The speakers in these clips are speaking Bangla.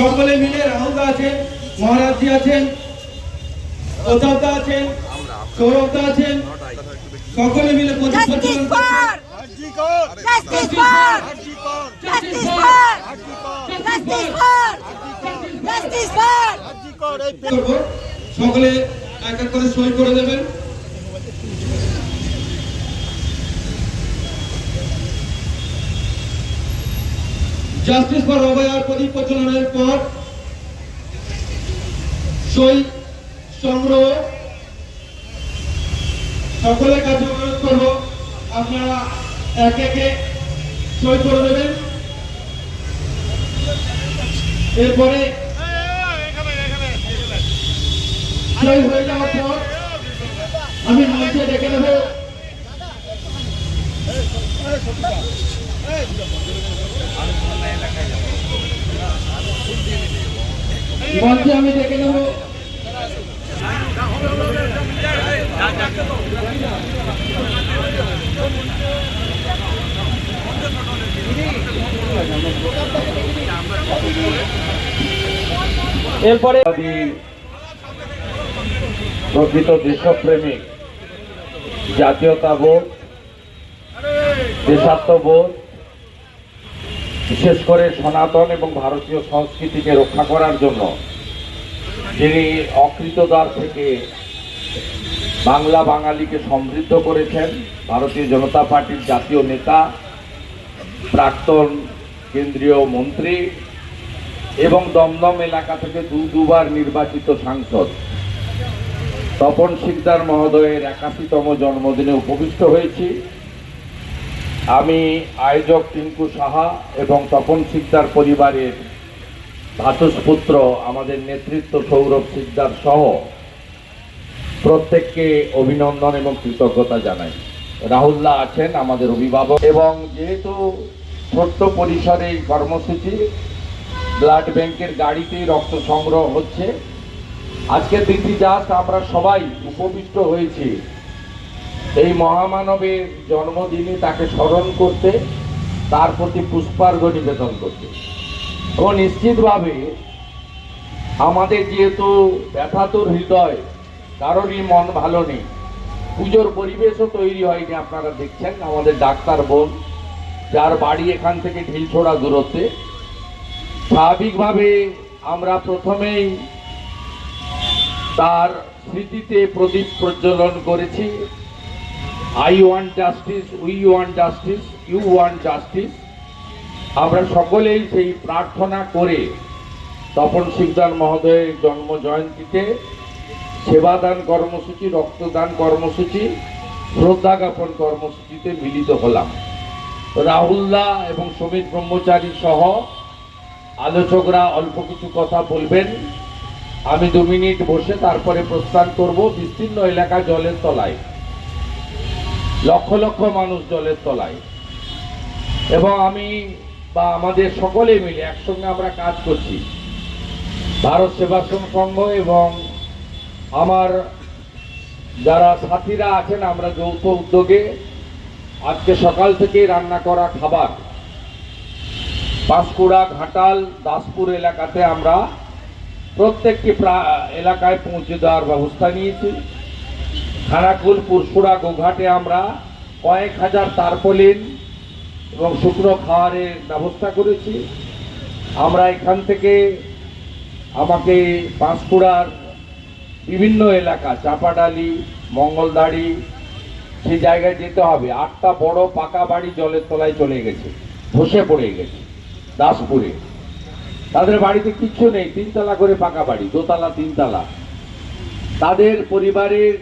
সকলে মিলে রাহুলদা আছেন মহারাজজি আছেন প্রতাপদা আছেন সৌরভদা আছেন সকলে মিলে সকলে এক এক করে সই করে দেবেন। জাস্টিস ফর অভয়ার প্রদীপ প্রচলনের পর সই সংগ্রহ সকলের কাছে অনুরোধ করব। আপনারা এক একে সই করে দেবেন। এরপরে সই হয়ে যাওয়ার পর আমি মঞ্চে ডেকে নেব। মঞ্চে আমি ডেকে নেব। এরপরে প্রকৃত দেশপ্রেমিক জাতীয়তাবোধ দেশাত্মবোধ বিশেষ করে সনাতন এবং ভারতীয় সংস্কৃতিকে রক্ষা করার জন্য, যিনি অকৃতদার থেকে বাংলা বাঙালিকে সমৃদ্ধ করেছেন, ভারতীয় জনতা পার্টির জাতীয় নেতা, প্রাক্তন কেন্দ্রীয় মন্ত্রী এবং দমদম এলাকা থেকে দু দুবার নির্বাচিত সাংসদ। তপন শিকদার মহোদয়ের একাশিতম জন্মদিনে উপবিষ্ট হয়েছি। আমি আয়োজক টিঙ্কু সাহা এবং তপন শিকদার পরিবারের ভাতুষপুত্র, আমাদের নেতৃত্ব সৌরভ শিকদার সহ প্রত্যেককে অভিনন্দন এবং কৃতজ্ঞতা জানাই। রাহুল্লাহ আছেন আমাদের অভিভাবক এবং যেহেতু ছোট্ট পরিসরে এই কর্মসূচি, ব্লাড ব্যাংকের গাড়িতেই রক্ত সংগ্রহ হচ্ছে, আজকের দিনটি জাস্ট আমরা সবাই উপবিষ্ট হয়েছি। এই মহামানবের জন্মদিনে তাকে স্মরণ করতে, তার প্রতি পুষ্পার্ঘ নিবেদন করতে। ও নিশ্চিতভাবে আমাদের যেহেতু ব্যথাতুর হৃদয়, কারোরই মন ভালো নেই। পুজোর পরিবেশও তৈরি হয়নি, আপনারা দেখছেন আমাদের ডাক্তার বোন, যার বাড়ি এখান থেকে ঢিলছোড়া দূরত্বে। স্বাভাবিকভাবে আমরা প্রথমেই তার স্মৃতিতে প্রদীপ প্রজ্বলন করেছি। I want justice we want justice you want justice আমরা সকলেই সেই প্রার্থনা করে তপন শিকদার মহোদয়ের জন্ম জয়ন্তীতে সেবাদান কর্মসূচি, রক্তদান কর্মসূচি, শ্রদ্ধা জ্ঞাপন কর্মসূচিতে মিলিত হলাম। রাহুল্লাহ এবং সমীর ব্রহ্মচারী সহ আলোচকরা অল্প কিছু কথা বলবেন। আমি দু মিনিট বসে তারপরে প্রস্থান করব। বিস্তীর্ণ এলাকা জলের তলায়। লক্ষ লক্ষ মানুষ জলের তলায়। এবং আমি বা আমাদের সকলে মিলে একসঙ্গে আমরা কাজ করছি। ভারত সেবাশ্রম সংঘ এবং আমার যারা সাথীরা আছেন, আমরা যৌথ উদ্যোগে আজকে সকাল থেকেই রান্না করা খাবার পাঁশকুড়া, ঘাটাল, দাসপুর এলাকাতে আমরা প্রত্যেকটি প্রা- এলাকায় পৌঁছে দেওয়ার ব্যবস্থা নিয়েছি। খানাকুল পুরসুড়া গোঘাটে আমরা কয়েক হাজার তারপলিন এবং শুকনো খাওয়ারের ব্যবস্থা করেছি। আমরা এখান থেকে আমাকে পাঁশকুড়ার বিভিন্ন এলাকা, চাপাডালি, মঙ্গলদাড়ি, সেই জায়গায় যেতে হবে। আটটা বড় পাকা বাড়ি জলের তলায় চলে গেছে, ধসে পড়ে গেছে, দাসপুরে। তাদের বাড়িতে কিচ্ছু নেই, তিনতলা করে পাকা বাড়ি, দোতলা, তিনতলা। তাদের পরিবারের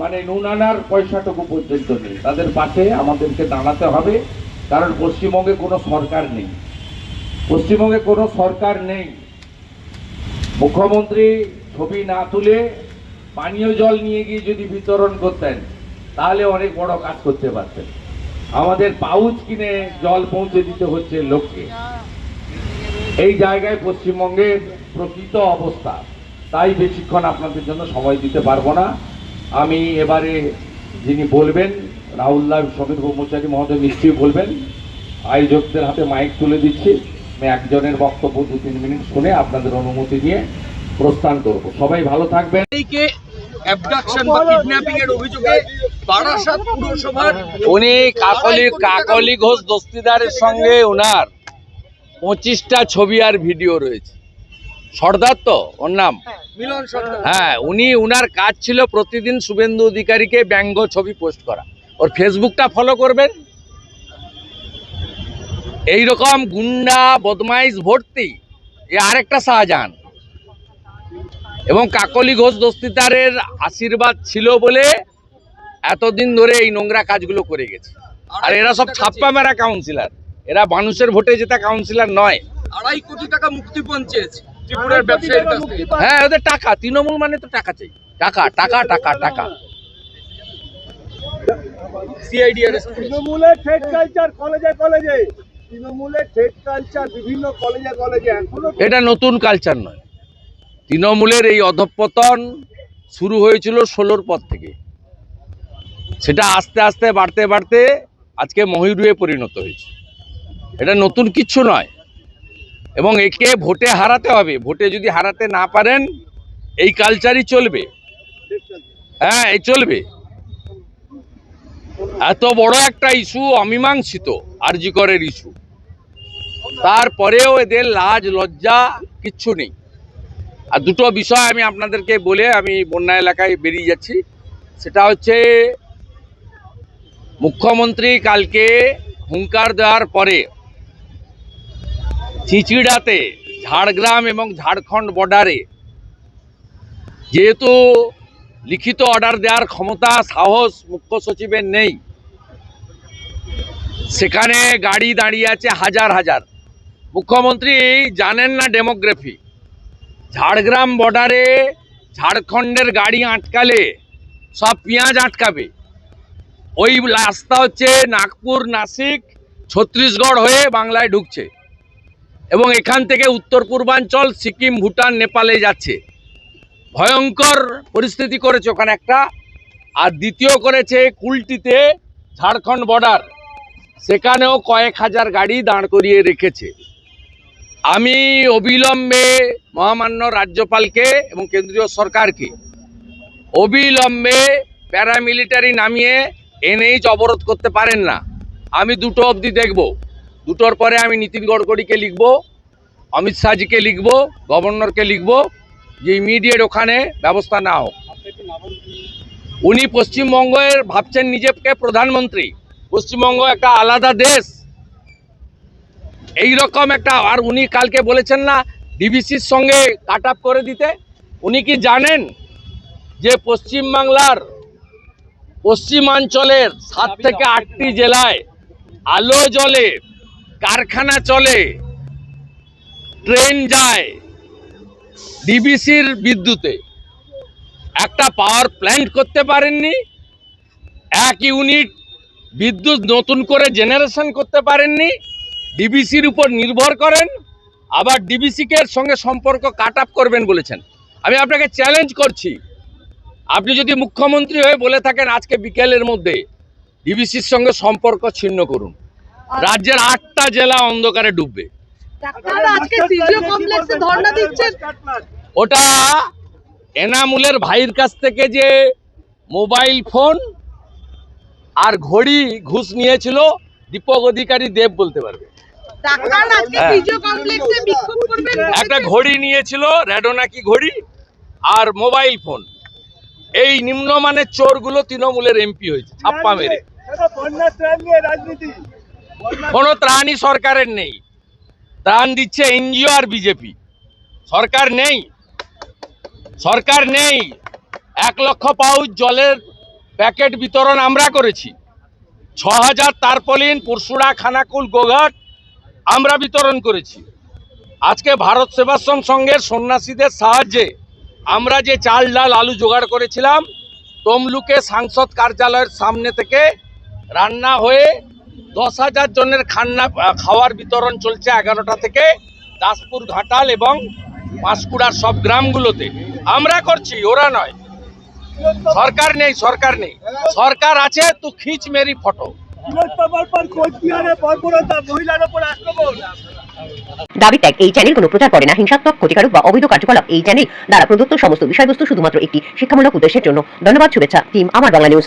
মানে নুন আনার পয়সাটুকু পর্যন্ত নেই। তাদের পাশে আমাদেরকে দাঁড়াতে হবে, কারণ পশ্চিমবঙ্গে কোনো সরকার নেই। পশ্চিমবঙ্গে কোনো সরকার নেই। মুখ্যমন্ত্রী ছবি না তুলে পানীয় জল নিয়ে গিয়ে যদি বিতরণ করতেন, তাহলে অনেক বড় কাজ করতে পারতেন। আমাদের পাউচ কিনে জল পৌঁছে দিতে হচ্ছে লোককে। এই জায়গায় পশ্চিমবঙ্গের প্রকৃত অবস্থা। তাই বেশিক্ষণ আপনাদের জন্য সময় দিতে পারব না। আমি এবারে যিনি বলবেন রাহুল্লাহ সমীর ব্রহ্মচারী মহোদয় নিশ্চয়ই বলবেন। আয়োজকদের হাতে মাইক তুলে দিচ্ছি। আমি একজনের বক্তব্য দু তিন মিনিট শুনে আপনাদের অনুমতি নিয়ে প্রস্থান করব। সবাই ভালো থাকবেন। অ্যাবডাকশন বা কিডন্যাপিং এর অভিযোগে বারাসাত পুরসভার উনি কাকলি কাকলি ঘোষ দস্তিদারের সঙ্গে ওনার পঁচিশটা ছবি আর ভিডিও রয়েছে। সর্দার তো ওর নাম? মিলন সরকার হ্যাঁ উনি উনার কাজ ছিল প্রতিদিন শুভেন্দু অধিকারীকে ব্যঙ্গ ছবি পোস্ট করা। ওর ফেসবুকটা ফলো করবেন? এই রকম গুন্ডা বদমাইশ ভর্তি এ আরেকটা শাহজাহান। এবং কাকলি ঘোষ দস্তিদারের আশীর্বাদ ছিল বলে এতদিন ধরে এই নোংরা কাজগুলো করে গেছে। আর এরা সব ছাপ্পা মেরা কাউন্সিলর এরা মানুষের ভোটে জেতা কাউন্সিলর নয়। আড়াই কোটি টাকা মুক্তিপণ চেয়েছে। ব্যবসায়ীর কাছ থেকে। হ্যাঁ ওদের টাকা তৃণমূল মানে তো টাকা চাই। টাকা টাকা টাকা টাকা। সিআইডিআর তৃণমূলের ঠেট কালচার কলেজে কলেজে তৃণমূলের ঠেট কালচার বিভিন্ন কলেজে কলেজে এখনও এটা নতুন কালচার নয়। তৃণমূলের এই অধঃপতন শুরু হয়েছিল ষোলোর পর থেকে। সেটা আস্তে আস্তে বাড়তে বাড়তে আজকে মহিরুয়ে পরিণত হয়েছে। এটা নতুন কিচ্ছু নয়। এবং একে ভোটে হারাতে হবে। ভোটে যদি হারাতে না পারেন, এই কালচারই চলবে। হ্যাঁ এই চলবে। এত বড় একটা ইস্যু অমীমাংসিত আরজিকরের ইস্যু তারপরেও এদের লাজ, লজ্জা কিচ্ছু নেই। আর দুটো বিষয় আমি আপনাদেরকে বলে আমি বন্যা এলাকায় বেরিয়ে যাচ্ছি। সেটা হচ্ছে, মুখ্যমন্ত্রী কালকে হুঙ্কার দেওয়ার পরে চিচিড়াতে, ঝাড়গ্রাম এবং ঝাড়খণ্ড বর্ডারে। যেহেতু লিখিত অর্ডার দেওয়ার ক্ষমতা, সাহস মুখ্য সচিবের নেই। সেখানে গাড়ি দাঁড়িয়ে আছে হাজার হাজার। মুখ্যমন্ত্রী জানেন না ডেমোগ্রাফি। ঝাড়গ্রাম বর্ডারে ঝাড়খণ্ডের গাড়ি আটকালে সব পেঁয়াজ আটকাবে। ওই রাস্তা হচ্ছে নাগপুর, নাসিক, ছত্তিশগড় হয়ে বাংলায় ঢুকছে। এবং এখান থেকে উত্তর পূর্বাঞ্চল, সিকিম, ভুটান, নেপালে যাচ্ছে। ভয়ঙ্কর পরিস্থিতি করেছে ওখানে একটা। আর দ্বিতীয় করেছে কুলটিতে ঝাড়খণ্ড বর্ডার সেখানেও কয়েক হাজার গাড়ি দাঁড় করিয়ে রেখেছে। আমি অবিলম্বে মহামান্য রাজ্যপালকে এবং কেন্দ্রীয় সরকারকে অবিলম্বে প্যারামিলিটারি নামিয়ে এনএইচ অবরোধ করতে পারেন না। আমি দুটো অবধি দেখব। দুটোর পরে আমি নীতিন গডকরিকে লিখব, অমিত শাহজিকে লিখব, গভর্নরকে লিখব, যে ইমিডিয়েট ওখানে ব্যবস্থা না হোক। উনি পশ্চিমবঙ্গের ভাবছেন নিজেকে প্রধানমন্ত্রী। পশ্চিমবঙ্গ একটা আলাদা দেশ। এই রকম একটা, আর উনি কালকে বলেছেন না, ডিবিসির সঙ্গে কাট আপ করে দিতে। উনি কি জানেন যে পশ্চিমবাংলার পশ্চিমাঞ্চলের সাত থেকে আটটি জেলায় আলো জ্বলে কারখানা চলে, ট্রেন যায় ডিবিসির বিদ্যুতে। একটা পাওয়ার প্ল্যান্ট করতে পারেননি, এক ইউনিট বিদ্যুৎ নতুন করে জেনারেশন করতে পারেননি, ডিবিসির উপর নির্ভর করেন, আবার ডিবিসিকে সঙ্গে সম্পর্ক কাট আপ করবেন বলেছেন। আমি আপনাকে চ্যালেঞ্জ করছি। আপনি যদি মুখ্যমন্ত্রী হয়ে বলে থাকেন আজকে বিকেলের মধ্যে, ডিবিসির সঙ্গে সম্পর্ক ছিন্ন করুন। রাজ্যের আটটা জেলা অন্ধকারে ডুববে। ওটা এনামুলের ভাইয়ের কাছ থেকে যে মোবাইল ফোন আর ঘড়ি ঘুষ নিয়েছিল দীপক অধিকারী দেব বলতে পারবে। হ্যাঁ। সিজিও কমপ্লেক্সে বিক্ষোভ করবেন একটা ঘড়ি নিয়েছিল রেডোনাকি ঘড়ি আর মোবাইল ফোন। এই নিম্নমানের চোরগুলো তৃণমূলের এমপি হয়েছে ছাপ্পা মেরে। এটা বন্যা নিয়ে রাজনীতি। কোনো ত্রাণই সরকারের নেই। ত্রাণ দিচ্ছে এনজিও আর বিজেপি। সরকার নেই। সরকার নেই। এক লক্ষ পাউচ জলের প্যাকেট বিতরণ আমরা করেছি। ছ হাজার তারপলিন পরশুড়া খানাকুল, গোঘাট আমরা বিতরণ করেছি। আজকে ভারত সেবাশ্রম সংঘের সন্ন্যাসীদের সাহায্যে আমরা যে চাল, ডাল, আলু জোগাড় করেছিলাম, তমলুকে সাংসদ কার্যালয়ের সামনে থেকে রান্না হয়ে দশ হাজার জনের খান্না খাওয়ার বিতরণ চলছে এগারোটা থেকে দাসপুর ঘাটাল এবং পাঁশকুড়ার সব গ্রামগুলোতে। আমরা করছি, ওরা নয়। সরকার নেই সরকার নেই। সরকার আছে, তো খিচ মেরি ফটো। দাবি এই চ্যানেল কোনো প্রচার করে না, হিংসাত্মক, ক্ষতিকারক বা অবৈধ কার্যকলাপ। এই চ্যানেল দ্বারা প্রদত্ত সমস্ত বিষয়বস্তু শুধুমাত্র একটি শিক্ষামূলক উদ্দেশ্যের জন্য। ধন্যবাদ, শুভেচ্ছা, টিম, আমার বাংলা নিউজ।